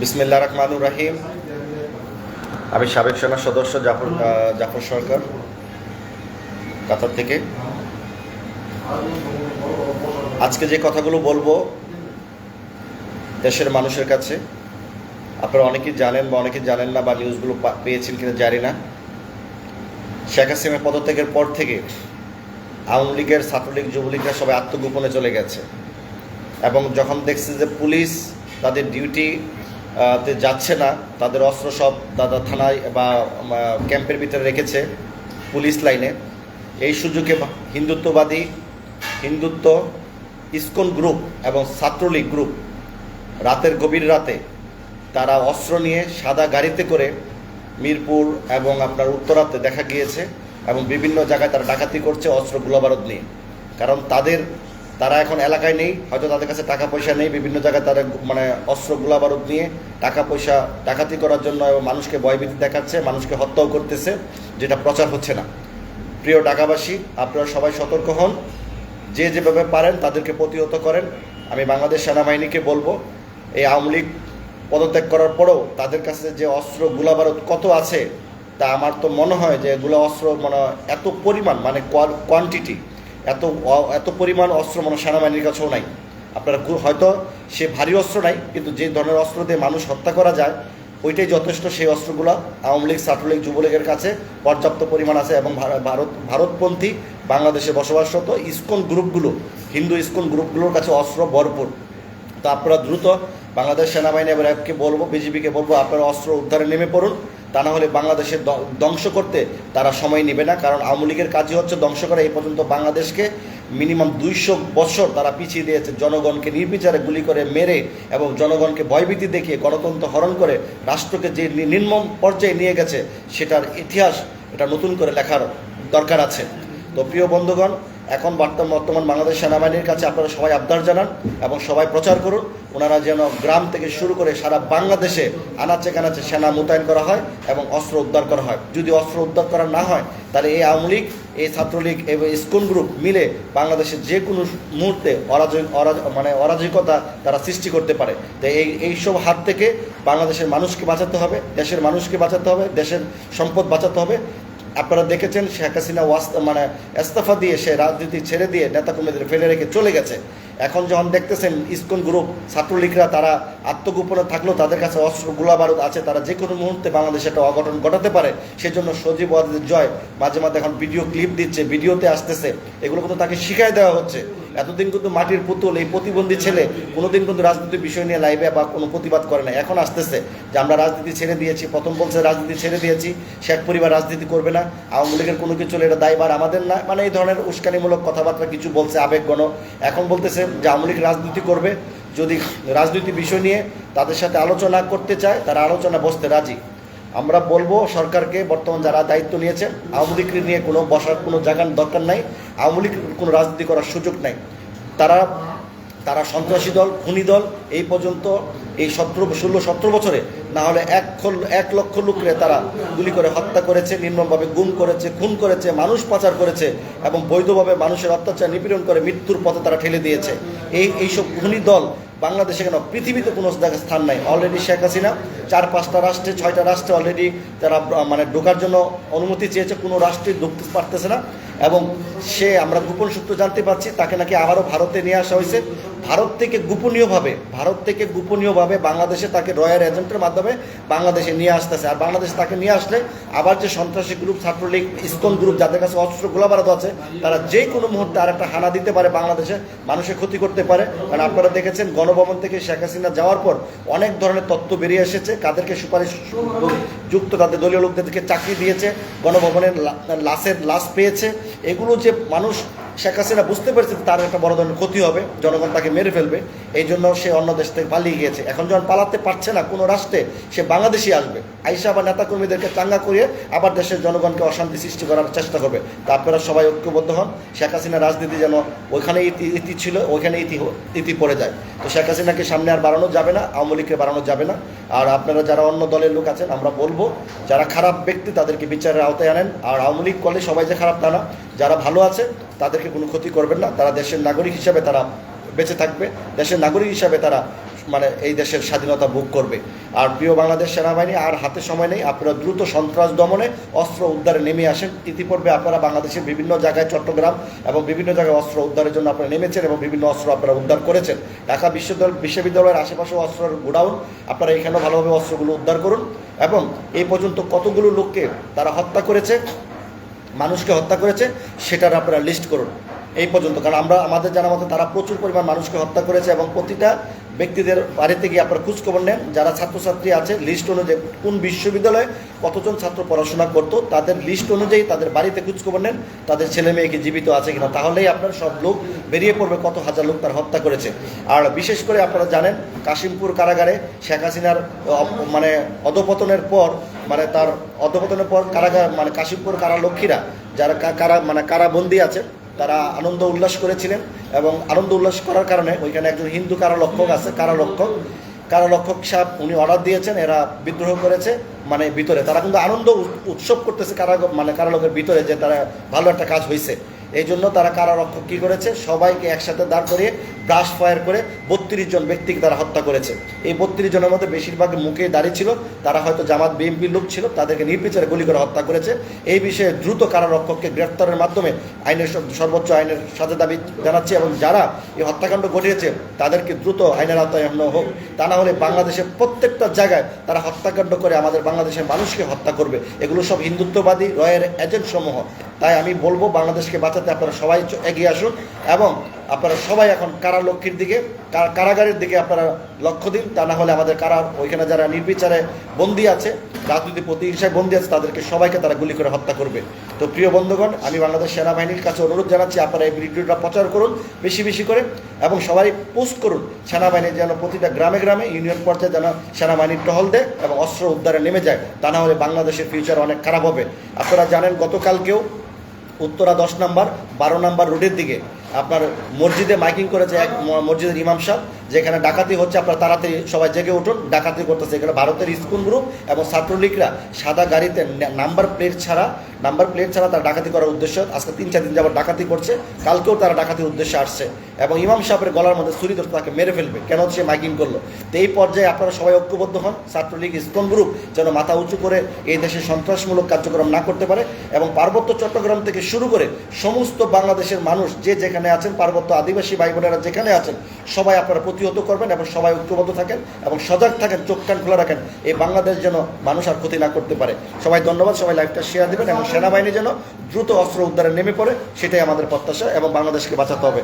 बिस्मिल्लाह रहमान रहीम। আমি সাবেক সেনা সদস্য জাফর জাফর সরকার, কাতার থেকে। আজকে যে কথাগুলো বলব দেশের মানুষের কাছে, আপনারা অনেকেই জানেন বা অনেকে জানেন না বা নিউজগুলো পেয়েছেন কিনা জানি না। শেখ হাসিনার পদত্যাগের পর থেকে আওয়ামী লীগের ছাত্রলীগ, যুবলীগরা সবাই আত্মগোপনে চলে গেছে। এবং যখন দেখছে যে পুলিশ তাদের ডিউটি তে যাচ্ছে না। তাদের অস্ত্র সব দাদা থানায় বা ক্যাম্পের ভিতরে রেখেছে পুলিশ লাইনে। এই সুযোগে হিন্দুত্ববাদী, হিন্দুত্ব ইসকন গ্রুপ এবং ছাত্রলীগ গ্রুপ রাতের গভীর রাতে তারা অস্ত্র নিয়ে সাদা গাড়িতে করে মিরপুর এবং আপনার উত্তরাতে দেখা গিয়েছে এবং বিভিন্ন জায়গায় তারা ডাকাতি করছে অস্ত্র গোলাবারুদ নিয়ে। কারণ তাদের তারা এখন এলাকায় নেই, হয়তো তাদের কাছে টাকা পয়সা নেই, বিভিন্ন জায়গায় তারা মানে অস্ত্র গোলাবারুদ নিয়ে টাকা পয়সা ডাকাতি করার জন্য মানুষকে ভয়ভীতি দেখাচ্ছে, মানুষকে হত্যাও করতেছে, যেটা প্রচার হচ্ছে না। প্রিয় ঢাকাবাসী, আপনারা সবাই সতর্ক হন। যে যেভাবে পারেন তাদেরকে প্রতিহত করেন। আমি বাংলাদেশ সেনাবাহিনীকে বলব, এই আওয়ামী লীগ পদত্যাগ করার পরেও তাদের কাছে যে অস্ত্র গোলাবারুদ কত আছে, তা আমার তো মনে হয় যে এগুলো অস্ত্র মানে এত পরিমাণ মানে কোয়ান্টিটি এত এত পরিমাণ অস্ত্র মানে সেনাবাহিনীর কাছেও নাই। আপনারা হয়তো সে ভারী অস্ত্র নাই, কিন্তু যে ধরনের অস্ত্র দিয়ে মানুষ হত্যা করা যায়, ওইটাই যথেষ্ট। সেই অস্ত্রগুলো আওয়ামী লীগ, ছাত্রলীগ, যুবলীগের কাছে পর্যাপ্ত পরিমাণ আছে এবং ভারত, ভারতপন্থী বাংলাদেশে বসবাসরত ইস্কন গ্রুপগুলো, হিন্দু ইসকন গ্রুপগুলোর কাছে অস্ত্র ভরপুর। তো আপনারা দ্রুত বাংলাদেশ সেনাবাহিনী এবং র্যাবকে বলব বিজেপিকে বলব, আপনারা অস্ত্র উদ্ধারে নেমে পড়ুন। তা না হলে বাংলাদেশের ধ্বংস করতে তারা সময় নেবে না। কারণ আওয়ামী লীগের কাজই হচ্ছে ধ্বংস করা। এই পর্যন্ত বাংলাদেশকে মিনিমাম দুইশো বছর তারা পিছিয়ে দিয়েছে। জনগণকে নির্বিচারে গুলি করে, মেরে এবং জনগণকে ভয়ভীতি দেখিয়ে গণতন্ত্র হরণ করে রাষ্ট্রকে যে নির্মম পর্যায়ে নিয়ে গেছে, সেটার ইতিহাস এটা নতুন করে লেখার দরকার আছে। তো প্রিয় বন্ধুগণ এখন বর্তমান বাংলাদেশ সেনাবাহিনীর কাছে আপনারা সবাই আবদার জানান এবং সবাই প্রচার করুন। ওনারা যেন গ্রাম থেকে শুরু করে সারা বাংলাদেশে আনাচে কানাচে সেনা মোতায়েন করা হয় এবং অস্ত্র উদ্ধার করা হয়। যদি অস্ত্র উদ্ধার করা না হয়, তাহলে এই আওয়ামী লীগ, এই ছাত্রলীগ এবং স্কুল গ্রুপ মিলে বাংলাদেশে যে কোনো মুহূর্তে অরাজক অরাজ- মানে অরাজকতা তারা সৃষ্টি করতে পারে। তো এই এইসব হাত থেকে বাংলাদেশের মানুষকে বাঁচাতে হবে, দেশের মানুষকে বাঁচাতে হবে, দেশের সম্পদ বাঁচাতে হবে। আপনারা দেখেছেন শেখ হাসিনা ওয়াস্তা মানে ইস্তফা দিয়ে সে রাজনীতি ছেড়ে দিয়ে নেতাকর্মীদের ফেলে রেখে চলে গেছে। এখন যখন দেখতেছেন ইসকন গ্রুপ ছাত্রলীগরা তারা আত্মগোপনে থাকলেও তাদের কাছে অস্ত্র, গোলা বারুদ আছে, তারা যে কোনো মুহূর্তে বাংলাদেশে একটা অঘটন ঘটাতে পারে, সেজন্য সজীব ওয়াদের জয়, মাঝে মাঝে এখন ভিডিও ক্লিপ দিচ্ছে, ভিডিওতে আসতেছে, এগুলো কিন্তু তাকে শিখাই দেওয়া হচ্ছে। এতদিন কিন্তু মাটির পুতুল, এই প্রতিবন্ধী ছেলে কোনোদিন কিন্তু রাজনীতির বিষয় নিয়ে লাইভে বা কোনো প্রতিবাদ করে না। এখন আসতেছে যে আমরা রাজনীতি ছেড়ে দিয়েছি, প্রথম বলছে রাজনীতি ছেড়ে দিয়েছি, শেখ পরিবার রাজনীতি করবে না, আওয়ামী লীগের কোনো কিছু এটা দায়বার আমাদের না। মানে এই ধরনের উস্কানিমূলক কথাবার্তা কিছু বলছে আবেগগণ এখন বলতেছে যে আওয়ামী লীগ রাজনীতি করবে, যদি রাজনীতি বিষয় নিয়ে তাদের সাথে আলোচনা করতে চায়, তারা আলোচনা বসতে রাজি। আমরা বলব সরকারকে বর্তমান যারা দায়িত্ব নিয়েছে আওয়ামী লীগ নিয়ে কোনো বসার কোনো জায়গার দরকার নাই, আওয়ামী লীগ কোনো রাজনীতি করার সুযোগ নাই। তারা তারা সন্ত্রাসী দল, খুনি দল, এই পর্যন্ত এই সতেরো, ষোলো, সতেরো বছরে না হলে এক এক লক্ষ লোকরে তারা গুলি করে হত্যা করেছে, নির্মমভাবে গুম করেছে, খুন করেছে, মানুষ পাচার করেছে এবং বৈধভাবে মানুষের অত্যাচার নিপীড়ন করে মৃত্যুর পথে তারা ঠেলে দিয়েছে। এই, এইসব খুনি দল বাংলাদেশে কেন পৃথিবীতে কোনো জায়গায় স্থান নাই? অলরেডি শেখ হাসিনা চার পাঁচটা রাষ্ট্রে, ছয়টা রাষ্ট্রে অলরেডি তারা মানে ঢোকার জন্য অনুমতি চেয়েছে, কোনো রাষ্ট্রে ঢুকতে পারতেছে না। এবং সে, আমরা গোপন সূত্র জানতে পারছি, তাকে নাকি আবারও ভারতে নিয়ে আসা হয়েছে। ভারত থেকে গোপনীয়ভাবে, ভারত থেকে গোপনীয়ভাবে বাংলাদেশে তাকে রয়্যাল এজেন্টের মাধ্যমে বাংলাদেশে নিয়ে আসতেছে। আর বাংলাদেশে তাকে নিয়ে আসলে আবার যে সন্ত্রাসী গ্রুপ, ছাত্রলীগ, ইসকন গ্রুপ, যাদের কাছে অস্ত্র গোলাবারত আছে, তারা যে কোনো মুহূর্তে আর একটা হানা দিতে পারে বাংলাদেশে, মানুষের ক্ষতি করতে পারে। কারণ আপনারা দেখেছেন, গণভবন থেকে শেখ হাসিনা যাওয়ার পর অনেক ধরনের তথ্য বেরিয়ে এসেছে। কাদেরকে সুপারিশ যুক্ত তাদের দলীয় লোকদেরকে চাকরি দিয়েছে, গণভবনের লাশের লাশ পেয়েছে। এগুলো যে মানুষ শেখ হাসিনা বুঝতে পেরেছে তার একটা বড় ধরনের ক্ষতি হবে, জনগণ তাকে মেরে ফেলবে, এই জন্য সে অন্য দেশ থেকে পালিয়ে গিয়েছে। এখন যখন পালাতে পারছে না কোনো রাষ্ট্রে, সে বাংলাদেশে আসবে। আইসা বা নেতাকর্মীদেরকে চাঙ্গা করিয়ে আবার দেশের জনগণকে অশান্তি সৃষ্টি করার চেষ্টা করবে। তা আপনারা সবাই ঐক্যবদ্ধ হন। শেখ হাসিনা রাজনীতি যেন ওইখানে ইতি ইতি ছিল, ওইখানে ইতি ইতি পড়ে যায়। তো শেখ হাসিনাকে সামনে আর বাড়ানো যাবে না, আওয়ামী লীগকে বাড়ানো যাবে না। আর আপনারা যারা অন্য দলের লোক আছেন, আমরা বলব, যারা খারাপ ব্যক্তি তাদেরকে বিচারের আওতায় আনেন। আর আওয়ামী লীগ করলে সবাই যে খারাপ তা না। যারা ভালো আছে তাদেরকে কোনো ক্ষতি করবেন না। তারা দেশের নাগরিক হিসাবে তারা বেঁচে থাকবে। দেশের নাগরিক হিসাবে তারা মানে এই দেশের স্বাধীনতা ভোগ করবে। আর প্রিয় বাংলাদেশ সেনাবাহিনী, আর হাতে সময় নেই। আপনারা দ্রুত সন্ত্রাস দমনে অস্ত্র উদ্ধারে নেমে আসেন। ইতিপূর্বে আপনারা বাংলাদেশের বিভিন্ন জায়গায় চট্টগ্রাম এবং বিভিন্ন জায়গায় অস্ত্র উদ্ধারের জন্য আপনারা নেমেছেন এবং বিভিন্ন অস্ত্র আপনারা উদ্ধার করেছেন। ঢাকা বিশ্ববিদ্যালয় বিশ্ববিদ্যালয়ের আশেপাশে অস্ত্রের গোডাউন। আপনারা এখানেও ভালোভাবে অস্ত্রগুলো উদ্ধার করুন। এবং এই পর্যন্ত কতগুলো লোককে তারা হত্যা করেছে মানুষকে হত্যা করেছে সেটার আপনারা লিস্ট করুন। এই পর্যন্ত। কারণ আমরা, আমাদের জানা মতো তারা প্রচুর পরিমাণ মানুষকে হত্যা করেছে এবং প্রতিটা ব্যক্তিদের বাড়িতে গিয়ে আপনারা খোঁজখবর নেন। যারা ছাত্রছাত্রী আছে, লিস্ট অনুযায়ী কোন বিশ্ববিদ্যালয়ে কতজন ছাত্র পড়াশোনা করতো, তাদের লিস্ট অনুযায়ী তাদের বাড়িতে খোঁজখবর নেন। তাদের ছেলে মেয়েকে জীবিত আছে কিনা, তাহলেই আপনার সব লোক বেরিয়ে পড়বে, কত হাজার লোক তার হত্যা করেছে। আর বিশেষ করে আপনারা জানেন, কাশিমপুর কারাগারে শেখ হাসিনার মানে অধপতনের পর মানে তার অধপতনের পর কারাগার মানে কাশিমপুর কারালক্ষীরা যারা কারা মানে কারাবন্দি আছে তারা আনন্দ উল্লাস করেছিলেন এবং আনন্দ উল্লাস করার কারণে ওইখানে একজন হিন্দু কারারক্ষক আছে কারারক্ষক কারারক্ষক সাহেব উনি অর্ডার দিয়েছেন, এরা বিদ্রোহ করেছে মানে ভিতরে। তারা কিন্তু আনন্দ উৎ- উৎসব করতেছে কারা মানে কারালোকের ভিতরে যে তারা ভালো একটা কাজ হয়েছে এই জন্য তারা কারারক্ষক কী করেছে, সবাইকে একসাথে দাঁড় করিয়ে ব্রাশ ফায়ার করে বত্রিশ জন ব্যক্তিকে তারা হত্যা করেছে। এই বত্রিশ জনের মধ্যে বেশিরভাগ মুখে দাঁড়িয়ে ছিল, তারা হয়তো জামাত বিএনপির লোক ছিল, তাদেরকে নির্বিচারে গুলি করে হত্যা করেছে। এই বিষয়ে দ্রুত কারারক্ষককে গ্রেফতারের মাধ্যমে আইনের সর্বোচ্চ আইনের সাথে দাবি জানাচ্ছি এবং যারা এই হত্যাকাণ্ড ঘটিয়েছে, তাদেরকে দ্রুত আইনের আওতায় হোক। তা না হলে বাংলাদেশের প্রত্যেকটা জায়গায় তারা হত্যাকাণ্ড করে আমাদের বাংলাদেশের মানুষকে হত্যা করবে। এগুলো সব হিন্দুত্ববাদী রয়ের এজেন্ট সমূহ তাই আমি বলব, বাংলাদেশকে বাঁচাতে আপনারা সবাই এগিয়ে আসুন এবং আপনারা সবাই এখন কারালক্ষীর দিকে কারাগারের দিকে আপনারা লক্ষ্য দিন, তা না হলে আমাদের কারা, ওইখানে যারা নির্বিচারে বন্দী আছে রাজনীতি প্রতিহিংসায় বন্দী আছে, তাদেরকে সবাইকে তারা গুলি করে হত্যা করবে। তো প্রিয় বন্ধুগণ, আমি বাংলাদেশ সেনাবাহিনীর কাছে অনুরোধ জানাচ্ছি, আপনারা এই ভিডিওটা প্রচার করুন, বেশি বেশি করে, এবং সবাই পোস্ট করুন সেনাবাহিনী যেন প্রতিটা গ্রামে গ্রামে ইউনিয়ন পর্যায়ে যেন সেনাবাহিনীর টহল দেয় এবং অস্ত্র উদ্ধারে নেমে যায়, তা না হলে বাংলাদেশের ফিউচার অনেক খারাপ হবে। আপনারা জানেন গতকালকেও উত্তরা দশ নাম্বার, বারো নাম্বার রোডের দিকে আপনার মসজিদে মাইকিং করেছে এক মসজিদের ইমাম সাহেব, যেখানে ডাকাতি হচ্ছে, আপনার তাড়াতাড়ি সবাই জেগে উঠুন, ডাকাতি করতেছে। এখানে ভারতের স্কুল গ্রুপ এবং ছাত্রলীগরা সাদা গাড়িতে নাম্বার প্লেট ছাড়া, নাম্বার প্লেট ছাড়া তারা ডাকাতি করার উদ্দেশ্য, আজকে তিন, চার দিন যাবার ডাকাতি করছে, কালকেও তারা ডাকাতির উদ্দেশ্যে আসছে। এবং ইমাম সাহেবের গলার মধ্যে ছুরি ধরতে তাকে মেরে ফেলবে। কেন সে মাইকিং করল? তো এই পর্যায়ে আপনারা সবাই ঐক্যবদ্ধ হন, ছাত্রলীগ ইসকন গ্রুপ যেন মাথা উঁচু করে এই দেশে সন্ত্রাসমূলক কার্যক্রম না করতে পারে এবং পার্বত্য চট্টগ্রাম থেকে শুরু করে সমস্ত বাংলাদেশের মানুষ যে যেখানে আছেন পার্বত্য আদিবাসী ভাই বোনেরা যেখানে আছেন, সবাই আপনারা প্রতিহত করবেন এবং সবাই ঐক্যবদ্ধ থাকেন এবং সজাগ থাকেন, চোখ কান খোলা রাখেন। এই বাংলাদেশ যেন মানুষ আর ক্ষতি না করতে পারে। সবাই ধন্যবাদ, সবাই লাইফটা শেয়ার দেবেন এবং সেনাবাহিনী যেন দ্রুত অস্ত্র উদ্ধারে নেমে পড়ে, সেটাই আমাদের প্রত্যাশা এবং বাংলাদেশকে বাঁচাতে হবে।